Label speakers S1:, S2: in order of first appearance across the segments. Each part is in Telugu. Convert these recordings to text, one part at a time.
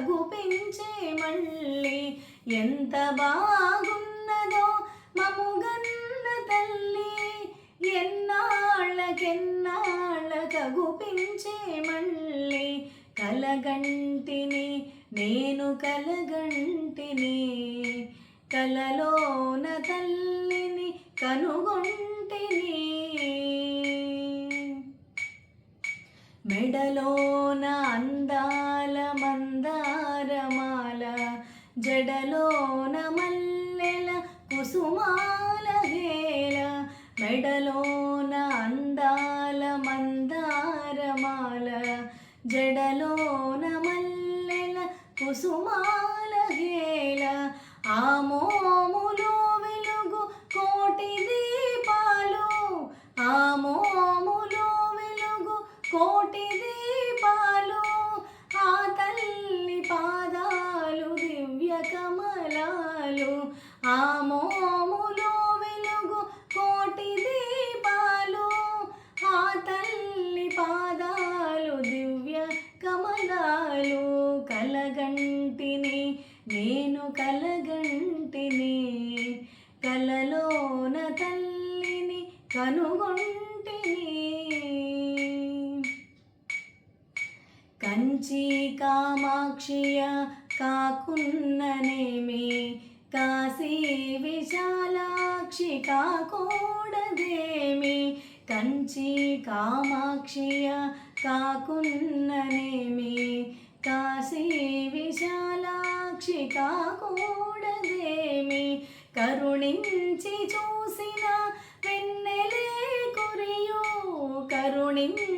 S1: ఎన్నాళ్ళకెన్నాళ్ళకగు మళ్ళీ ఎంత బాగున్నదో మముగన్న తల్లి ఎన్నాళ్ళకెన్నాళ్ళ పెంచే మళ్ళీ కలగంటిని నేను కలగంటిని కలలోన తల్లిని కనుగొంటిని మెడలోన అందాల మందారమాల జడలోన మల్లెల కుసుమాల హేల మెడలోన అందాల మందారమాల జడలోన మల్లెల కుసుమాల హేల ఆమో కమలాలు ఆ మోములో వెలుగు కోటి దీపాలు. ఆ తల్లి పాదాలు దివ్య కమలాలు. కలగంటిని నేను కలగంటిని. కలలోన తల్లిని కనుగొంటిని. కంచి కామాక్షియ కాకున్ననేమి కాశీ విశాలాక్షి కాకూడదేమి? కంచి కామాక్షియ కాకున్ననేమి కాశీ విశాలాక్షి కాకూడదేమి? కరుణించి చూసిన వెన్నెలే కురియు కరుణించి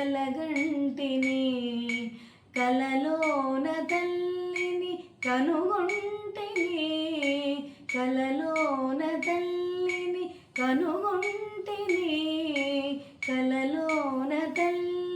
S1: నేను కలగంటిని కలలోన తల్లిని కనుగొంటిని కలలోన తల్లిని కనుగొంటిని కలలోన తల్లి